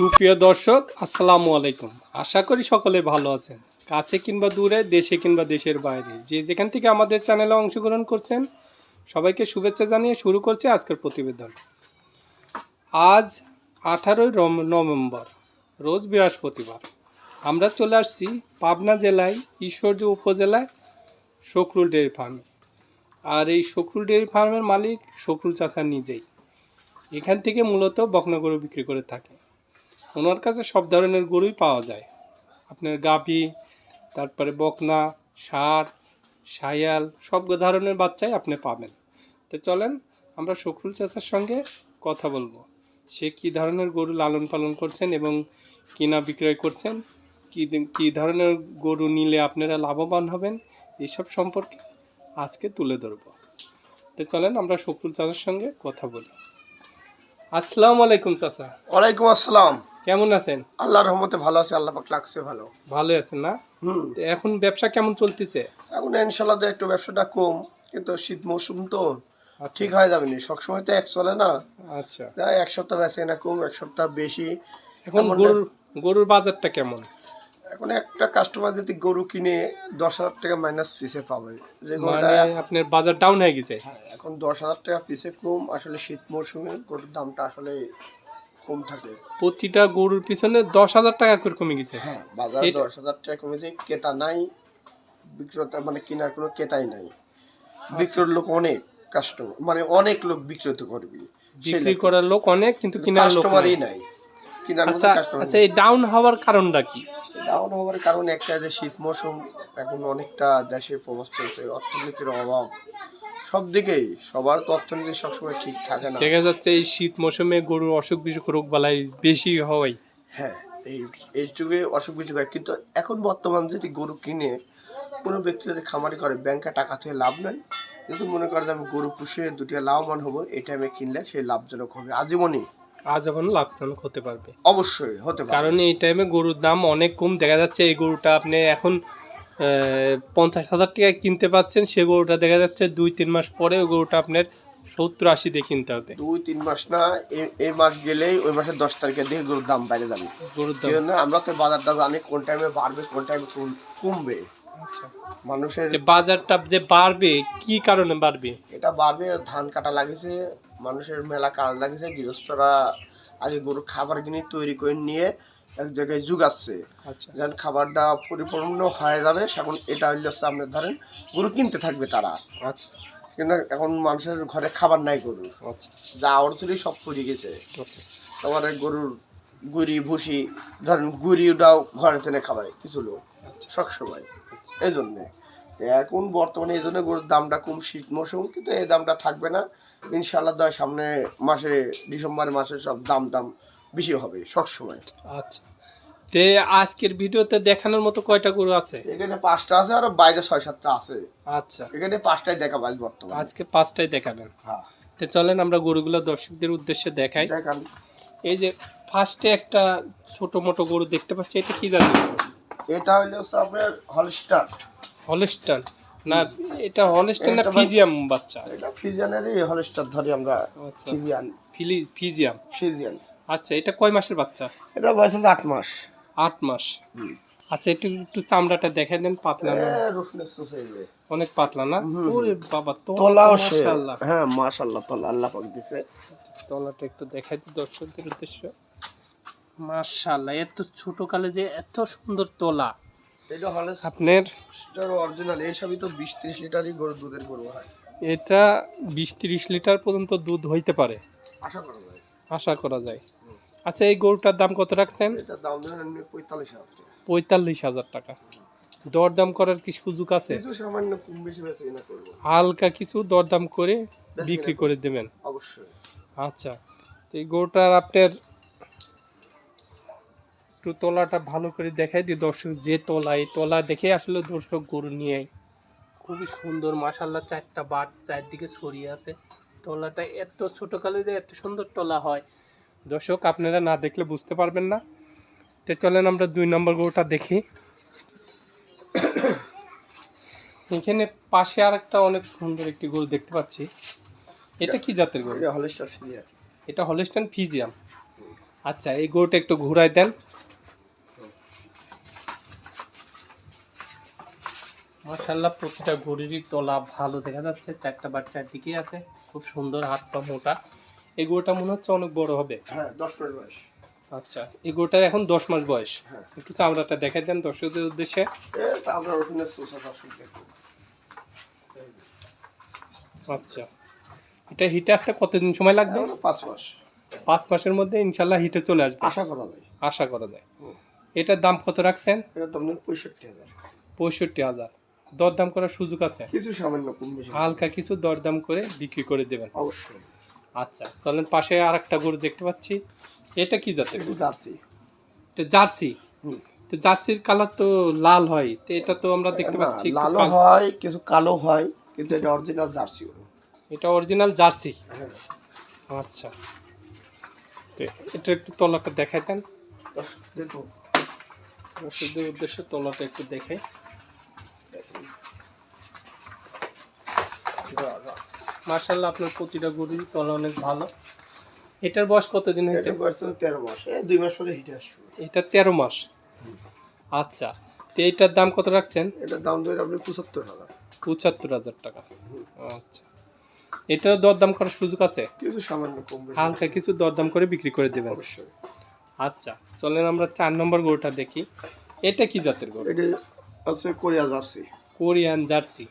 সুপ্রিয় দর্শক, আসসালামু আলাইকুম। আশা করি সকলে ভালো আছেন। কাছে কিংবা দূরে, দেশে কিংবা দেশের বাইরে। যে যেখান থেকে আমাদের চ্যানেলে অংশগ্রহণ করছেন, সবাইকে শুভেচ্ছা জানিয়ে শুরু করছে আজকের প্রতিবেদন। আজ আঠারোই নভেম্বর, রোজ বৃহস্পতিবার। আমরা চলে আসছি পাবনা জেলায়, ঈশ্বরদী উপজেলায় শকরুল ডেয়ারি ফার্মে। আর এই শকরুল ডেয়ারি ফার্মের মালিক শকরুল চাচা নিজেই। এখান থেকে মূলত বকনা গরু বিক্রি করে থাকে। ওনার কাছে সব ধরনের গরুই পাওয়া যায়। আপনার গাভী, তারপরে বকনা, ষাঁড়, সায়াল, সব ধরনের বাচ্চাই আপনি পাবেন। তো চলেন আমরা শকরুল চাচার সঙ্গে কথা বলব। সে কি ধরনের গরু লালন পালন করছেন এবং কিনা বিক্রয় করছেন? কি কী ধরনের গরু নিলে আপনারা লাভবান হবেন? এসব সম্পর্কে আজকে তুলে ধরবো। তো চলেন আমরা শকরুল চাচার সঙ্গে কথা বলি। আসসালামু আলাইকুম চাচা। ওয়ালাইকুম আসসালাম। কেমন আছেন? আল্লাহর রহমতে ভালো আছে আল্লাহ পাক লাগছে ভালো। ভালো আছেন না? হুম। তো এখন ব্যবসা কেমন চলতেছে? এখন ইনশাল্লাহ তো একটু ব্যবসাটা কম কিন্তু শীত মৌসুম তো আচ্ছা। ঠিক হয়ে যাবে সবসময় তো এক চলে না। আচ্ছা। তাই এক সপ্তাহ বেচে না কম এক সপ্তাহ বেশি। এখন গরুর গরুর বাজারটা কেমন? এখন একটা কাস্টমার যদি গরু কিনে দশ হাজার টাকা মাইনাস পিসে পাবে। যে মানে আপনার বাজার ডাউন হয়ে গেছে? হ্যাঁ, এখন দশ হাজার টাকা পিসে কম। আসলে শীত মৌসুমে গরুর দামটা আসলে কম থাকে। প্রতিটা গরুর পিছনে দশ হাজার টাকা করে কমে গেছে। হ্যাঁ বাজার দশ হাজার টাকা কমেছে ক্রেতা নাই বিক্রেতা মানে কেনার কোনো ক্রেতাই নাই। বিক্রয় লোক অনেক কাস্টমার মানে অনেক লোক বিক্রেত করবি। বিক্রি করার লোক অনেক কিন্তু কেনার লোক কাস্টমারই নাই। কেনার আচ্ছা আচ্ছা এই ডাউন হওয়ার কারণটা কি? ডাউন হওয়ার কারণ একটা যে শীত মৌসুম এখন অনেকটা দেশে প্রভাব চলছে অর্থনীতির অভাব। সব দিকেই সবার তো অর্থনীতি সবসময় ঠিক থাকে না। দেখা যাচ্ছে এই শীত মৌসুমে গরুর অসুখ বিসুখ রোগ বালাই বেশি হওয়াই হ্যাঁ এই এই যুগে অসুখ বিসুখ হয়। কিন্তু এখন বর্তমান যদি গরু কিনে কোনো ব্যক্তি যদি খামারি করে ব্যাংকে টাকা থেকে লাভ নাই কিন্তু মনে করে যে আমি গরু পুষে দুটি লাভবান হব এই টাইমে কিনলে সেই লাভজনক হবে। আজীবনই। আজ এখন লাভজনক হতে পারবে। অবশ্যই হতে পারে কারণ এই টাইমে গরুর দাম অনেক কম। দেখা যাচ্ছে এই গরুটা আপনি এখন পঞ্চাশ হাজার টাকায় কিনতে পাচ্ছেন সে গরুটা দেখা যাচ্ছে দুই তিন মাস পরে ওই গরুটা আপনার সত্তর আশি দিয়ে কিনতে হবে। দুই তিন মাস না এই- মাস গেলেই ওই মাসের দশ তারিখের দিকে গরুর দাম বাইরে যাবে। গরুর দাম। আমরা তো বাজারটা জানি কোন টাইমে বাড়বে কোন টাইমে কমবে। আচ্ছা। মানুষের বাজারটা যে বাড়বে কি কারণে বাড়বে? এটা বাড়বে ধান কাটা লাগেছে মানুষের মেলা কাজ লাগেছে গৃহস্থরা আজকে গরু খাবার কিনে তৈরি করে নিয়ে এক জায়গায় যুগাচ্ছে আচ্ছা। যখন খাবারটা পরিপূর্ণ হয়ে যাবে এখন এটা হইলে হচ্ছে আপনার ধরেন গরু কিনতে থাকবে তারা। আচ্ছা। কিন্তু এখন মানুষের ঘরে খাবার নাই গরু আচ্ছা। যা অর্থনই সব পড়ে গেছে। আচ্ছা। তোমার গরুর গুড়ি ভুসি ধরেন গুড়িটাও ঘরে তেনে খাবায় কিছু লোক সবসময় এই জন্যে এখন বর্তমানে এই জন্য গরুর দামটা কম শীত মৌসুম কিন্তু এই দামটা থাকবে না। ইনশাল্লাহ সামনে মাসে ডিসেম্বর মাসে সব দাম দাম বেশি হবে সবসময় আচ্ছা। তে আজকের ভিডিওতে দেখানোর মতো কয়টা গরু আছে? এখানে পাঁচটা আছে আর বাইরে ছয় সাতটা আছে। আচ্ছা। এখানে পাঁচটাই দেখাবো আজ বর্তমানে। আজকে পাঁচটাই দেখাবেন। হ্যাঁ। তো চলেন আমরা গরুগুলো দর্শকদের উদ্দেশ্যে দেখাই। দেখান। এই যে ফার্স্টে একটা ছোট মোটো গরু দেখতে পাচ্ছি এটা কি জানি এটা হচ্ছে আপনার হলস্টার। হলস্টান না এটা হলস্টান না ফিজিয়াম বাচ্চা? এটা ফ্রিজিয়ানেরই হলস্টার ধরি আমরা। আচ্ছা। ফ্রিজিয়ান ফিলি ফিজিয়াম। ফ্রিজিয়ান আচ্ছা এটা কয় মাসের বাচ্চা? এটা বয়স হচ্ছে আট মাস। আট মাস। আচ্ছা একটু একটু চামড়াটা দেখাই দেন পাতলা না। অনেক পাতলা না? ওরে বাবা তো তলাও সে মাশাআল্লাহ। হ্যাঁ মাশাল্লাহ তলা আল্লাহ পাক দিছে। তলাটা একটু দেখাই দিই দর্শকদের উদ্দেশ্য। মাশাআল্লাহ এত ছোট কালে যে এত সুন্দর তলা। এটা হলে আপনার? অরিজিনাল এই সবই তো বিশ ত্রিশ লিটারই গরু দুধের গরু হয়। এটা বিশ তিরিশ লিটার পর্যন্ত দুধ হইতে পারে। আশা করা যায়। আশা করা যায়। আচ্ছা এই গরুটার দাম কত রাখছেন? পঁয়তাল্লিশ হাজার টাকা। দরদাম করার কি সুযোগ আছে? হালকা কিছু দরদাম করে বিক্রি করে দেবেন? অবশ্যই। আচ্ছা তো এই গরুটার আপনার একটু তলাটা ভালো করে দেখাই দিই। দর্শক যে তলা এই তলা দেখে আসলে দর্শক গরু নিয়ে খুবই সুন্দর মাসাল্লাহ চারটা বাট চারদিকে ছড়িয়ে আছে। তলাটা এত ছোট কালে যে এত সুন্দর তলা হয়। দর্শক আপনারা না দেখলে বুঝতে পারবেন না। তো চলেন আমরা দুই নম্বর গরুটা দেখি। এখানে পাশে আর একটা অনেক সুন্দর একটি গরু দেখতে পাচ্ছি। এটা কি জাতের গরু? এটা হলে এটা হলস্টাইন ফিজিয়াম আচ্ছা এই গরুটা একটু ঘুরাই দেন। মাশাল্লাহ প্রতিটা গরুরই তলা ভালো দেখা যাচ্ছে। চারটা বাচ্চার দিকে আছে। খুব সুন্দর হাত পা মোটা। এই গরুটা মনে হচ্ছে অনেক বড় হবে। হ্যাঁ দশ মিনিট বয়স। আচ্ছা এই গরুটার এখন দশ মাস বয়স। হ্যাঁ। একটু চামড়াটা দেখাই দেন দর্শকদের উদ্দেশ্যে। আচ্ছা এটা হিটে আসতে কতদিন সময় লাগবে? পাঁচ মাস। পাঁচ মাসের মধ্যে ইনশাল্লাহ হিটে চলে আসবে। আশা করা যায়। আশা করা যায়। এটার দাম কত রাখছেন? পঁয়ষট্টি হাজার। পঁয়ষট্টি হাজার। দরদাম করার সুযোগ আছে? কিছু সামান্য হালকা কিছু দরদাম করে বিক্রি করে দেবেন। অবশ্যই। আচ্ছা চলেন পাশে আর একটা গরু দেখতে পাচ্ছি। এটা কি জাতের জার্সি। এটা জার্সি? তো জার্সির কালার তো লাল হয় তো এটা তো আমরা দেখতে পাচ্ছি লালও হয় কিছু কালো হয় কিন্তু এটা অরিজিনাল জার্সি এটা অরিজিনাল জার্সি? হ্যাঁ। আচ্ছা। তো এটা একটু তলাটা দেখাই দেন। দর্শকদের উদ্দেশ্যে তলাটা একটু দেখে দেখুন। মার্শাল্লাহ আপনার প্রতিটা গরুরই তলা অনেক ভালো। এটার বয়স কতদিন হয়েছে? তেরো মাস। এই দুই মাস পরে হিটে আসবে। এটা তেরো মাস। আচ্ছা তো এটার দাম কত রাখছেন? এটার দাম ধরে আপনি পঁচাত্তর হাজার। পঁচাত্তর হাজার টাকা। আচ্ছা এটার দরদাম করার সুযোগ আছে? কিছু সামান্য কম হালকা কিছু দরদাম করে বিক্রি করে দেবেন। অবশ্যই। আচ্ছা চলেন আমরা চার নম্বর গরুটা দেখি। এটা কি জাতের গরু? এটা হচ্ছে কোরিয়া জার্সি। Korean jersey.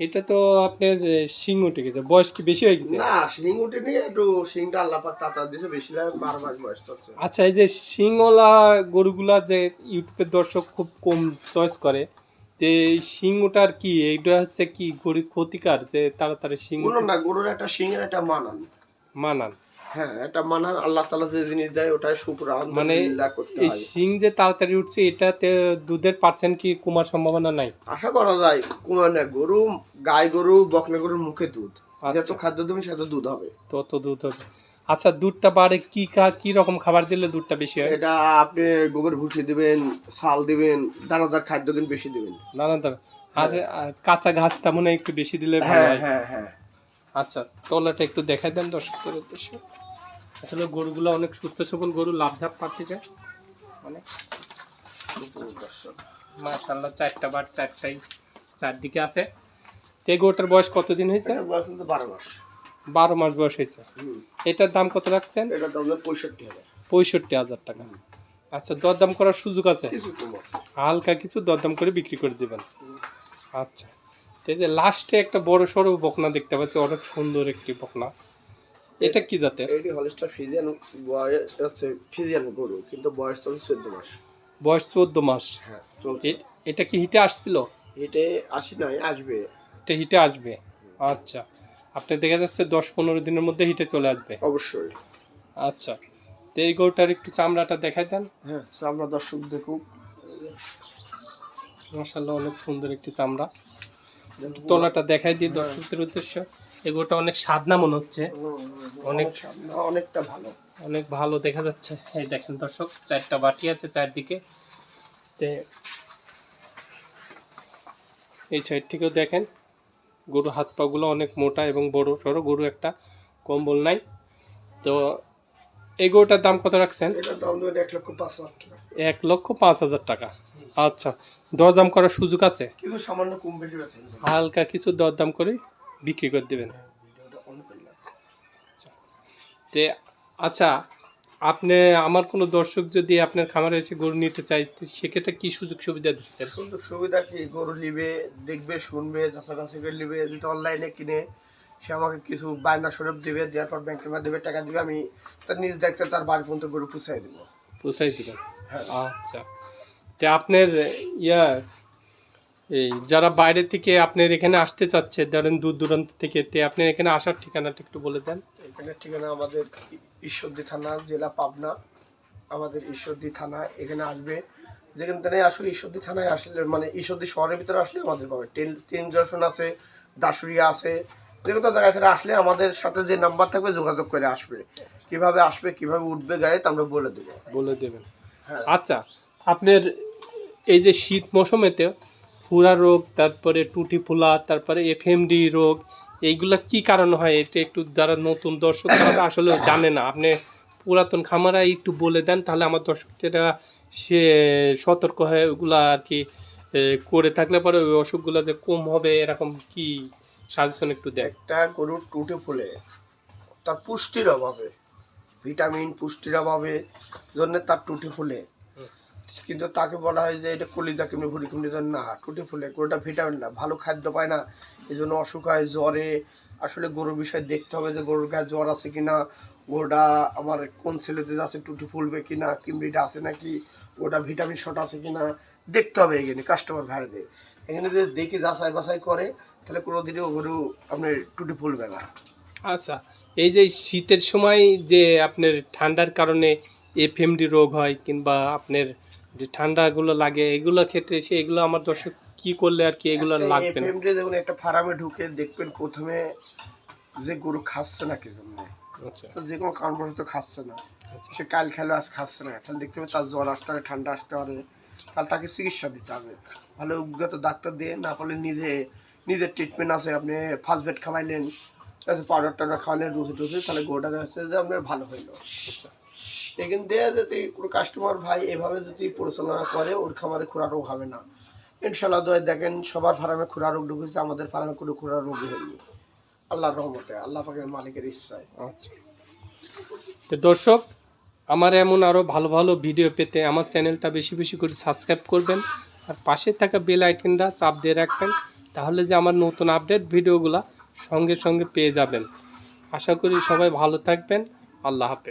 এটা তো আপনার যে শিং উঠে গেছে। বয়স কি বেশি হয়ে গেছে? না শিং উঠে নিয়ে একটু শিংটা আল্লাহ পাক তাতা দিয়েছে বেশি লাগে বারো মাস বয়স চলছে আচ্ছা এই যে শিংওয়ালা গরুগুলা যে ইউটিউবের দর্শক খুব কম চয়েস করে যে শিং ওঠার কি এইটা হচ্ছে কি গরুর ক্ষতিকার যে তাড়াতাড়ি শিং না গরুর একটা শিংয়ের একটা মানান মানান। হ্যাঁ একটা মানান আল্লাহ তালা যে জিনিস দেয় ওটাই শুক্র মানে এই হয়। যে তাড়াতাড়ি উঠছে এটাতে দুধের পার্সেন্ট কি কমার সম্ভাবনা নাই? আশা করা যায় গরু গাই গরু বকনা গরুর মুখে দুধ। যত আচ্ছা খাদ্য দেবেন সেত দুধ হবে। তত দুধ হবে। আচ্ছা দুধটা বাড়ে কি কি রকম খাবার দিলে দুধটা বেশি হয়? এটা আপনি গোবর ভুসি দিবেন ছাল দিবেন দানাদার খাদ্য বেশি দিবেন। নানা ধর আর আর কাঁচা ঘাসটা মনে হয় একটু বেশি দিলে ভালো হ্যাঁ হয়। হ্যাঁ হ্যাঁ। আচ্ছা তলাটা একটু দেখাই দেন দর্শকদের উদ্দেশ্যে। আসলে গরুগুলো অনেক সুস্থ সবল গরু লাভঝাপ পাচ্ছে যায় অনেক। মাশাল্লাহ চারটা বার চারটাই চারদিকে আছে। তে গরুটার বয়স কতদিন হয়েছে? বয়স কিন্তু বারো মাস। বারো মাস বয়স হয়েছে। এটার দাম কত রাখছেন? এটা দাম পঁয়ষট্টি হাজার। পঁয়ষট্টি হাজার টাকা। আচ্ছা দরদাম করার সুযোগ আছে? হালকা কিছু দরদাম করে বিক্রি করে দেবেন। আচ্ছা। তো এই যে লাস্টে একটা বড় সড়ো বকনা দেখতে পাচ্ছি অনেক সুন্দর একটি বকনা। এটা কি জাতের? এটি হলিস্টার ফিজিয়ান বয়স হচ্ছে ফিজিয়ান গরু কিন্তু বয়স চলছে চোদ্দ মাস। বয়স চোদ্দ মাস। হ্যাঁ চলছে। এটা কি হিটে আসছিল? হেঁটে আসি নয় আসবে। এটা হিটে আসবে? আচ্ছা। আপনি দেখা যাচ্ছে দশ পনেরো দিনের মধ্যে হিটে চলে আসবে। অবশ্যই। আচ্ছা। তো এই গরুটার একটু চামড়াটা দেখাই দেন। হ্যাঁ চামড়া দর্শক দেখুক। মাসাল্লাহ অনেক সুন্দর একটি চামড়া। তলাটা দেখাই দিই দর্শকদের উদ্দেশ্য। এগুলোটা অনেক সাদনা মনে হচ্ছে। অনেক- অনেকটা ভালো। অনেক ভালো দেখা যাচ্ছে। এই দেখেন দর্শক চারটা বাটি আছে চারদিকে। তে এই সাইড থেকেও দেখেন গরু হাত পাগুলো অনেক মোটা এবং বড় সড়ো গরু একটা কম্বল নাই। তো এই গরুটার দাম কত রাখছেন? এক লক্ষ পাঁচ হাজার টাকা। আচ্ছা দরদাম করার সুযোগ আছে? কিন্তু সামান্য কম বেশি বেছে হালকা কিছু দরদাম করে বিক্রি করে দেবেন। ভিডিওটা যে আচ্ছা। আপনি আমার কোনো দর্শক যদি আপনার খামারে এসে গরু নিতে চাই সেক্ষেত্রে কি সুযোগ সুবিধা দিচ্ছেন? সুযোগ সুবিধা কি? গরু নিবে দেখবে শুনবে যাচাই বাছাই করে নিবে যদি অনলাইনে কিনে সে আমাকে কিছু বায়না স্বরূপ দিবে দেওয়ার পর ব্যাংকের মাধ্যমে টাকা দিবে আমি তার নিজ দেখতে তার বাড়ি পর্যন্ত গরু পুষাই দেবো। পৌঁছাই দিবেন। হ্যাঁ। আচ্ছা। তো আপনার ইয়া এই যারা বাইরে থেকে আপনার এখানে আসতে চাচ্ছে ধরেন দূর দূরান্ত থেকে তে আপনার এখানে আসার ঠিকানাটা একটু বলে দেন। এখানে ঠিকানা আমাদের ঈশ্বরদী থানা জেলা পাবনা আমাদের ঈশ্বরদী থানা এখানে আসবে। যেখান থেকে আসলে ঈশ্বরদী থানায় আসলে মানে ঈশ্বরদী শহরের ভিতরে আসলে আমাদের পাবে। ট্রেন ট্রেন জংশন আছে দাসুরিয়া আছে যেগুলো জায়গা থেকে আসলে আমাদের সাথে যে নাম্বার থাকবে যোগাযোগ করে আসবে। কীভাবে আসবে কীভাবে উঠবে গাড়িতে আমরা বলে দেবো। বলে দেবেন। হ্যাঁ। আচ্ছা আপনার এই যে শীত মৌসুমেতে ফুরা রোগ তারপরে টুটি ফুলা তারপরে এফএমডি রোগ এইগুলা কি কারণে হয়? এটা একটু যারা নতুন দর্শক তারা আসলে জানে না। আপনি পুরাতন খামারা একটু বলে দেন তাহলে আমার দর্শকেরা সে সতর্ক হয়ে ওগুলা আর কি করে থাকলে পরে ওই অসুখগুলো যে কম হবে এরকম কি সাজেশন একটু দেখ একটা গরুর টুটে ফুলে তার পুষ্টির অভাবে ভিটামিন পুষ্টির অভাবে জন্য তার টুটি ফুলে। কিন্তু তাকে বলা হয় যে এটা কলিজা কিমনি ভুড়ি কিমনি জন্য না টুটি ফুলে গরুটা ভিটামিন না, ভালো খাদ্য পায় না। এই জন্য অসুখ হয় জ্বরে। আসলে গরুর বিষয়ে দেখতে হবে যে গরুর গায়ে জ্বর আছে কি না গরুটা আমার কোন ছেলেতে আছে টুটি ফুলবে কি না কিমড়িটা আছে নাকি, ওটা ভিটামিন শট আছে কি না দেখতে হবে এখানে কাস্টমার ভাইদের। এখানে যদি দেখি যাচাই বাছাই করে, তাহলে কোনো কোনোদিনও গরু আপনার টুটি ফুলবে না। আচ্ছা এই যে শীতের সময় যে আপনার ঠান্ডার কারণে এফএমডি রোগ হয় কিংবা আপনার যে ঠান্ডাগুলো লাগে এগুলো ক্ষেত্রে সে এগুলো আমার দর্শক কি করলে আর কি এগুলো লাগবে না? এফএমডি দেখুন একটা ফার্মে ঢুকে দেখবেন প্রথমে যে গরু খাচ্ছে না কি জন্য আচ্ছা। তো যে কোনো কারণবশত খাচ্ছে না। আচ্ছা। সে কাল খেলে আজ খাচ্ছে না। তাহলে দেখতে হবে তার জ্বর আসতে পারে ঠান্ডা আসতে পারে। তাহলে তাকে চিকিৎসা দিতে হবে। ভালো অভিজ্ঞত ডাক্তার দিয়ে না পারলে নিজে নিজের ট্রিটমেন্ট আছে। আপনি ফার্স্ট বেড খাওয়াইলেন পাউডার টাউডার খাওয়ালেন রুচি টুচি তাহলে গোটা হচ্ছে যে আপনার ভালো হইল। এখান দিয়ে যদি কোনো কাস্টমার ভাই এভাবে যদি পরিচালনা করে, ওর খামারে খোরা রোগ হবে না। ইনশাল্লাহ দয় দেখেন সবার ফার্মে খোরা রোগ ঢুকেছে, আমাদের ফার্মে কোনো খোরা রোগ হয়নি। আল্লাহর রহমতে, আল্লাহ পাকের মালিকের ইচ্ছায়। আচ্ছা। তো দর্শক, আমার এমন আরও ভালো ভালো ভিডিও পেতে আমার চ্যানেলটা বেশি বেশি করে সাবস্ক্রাইব করবেন আর পাশে থাকা বেল আইকনটা চাপ দিয়ে রাখবেন, তাহলে যে আমার নতুন আপডেট ভিডিওগুলো সঙ্গে সঙ্গে পেয়ে যাবেন। আশা করি সবাই ভালো থাকবেন। আল্লাহ হাফেজ।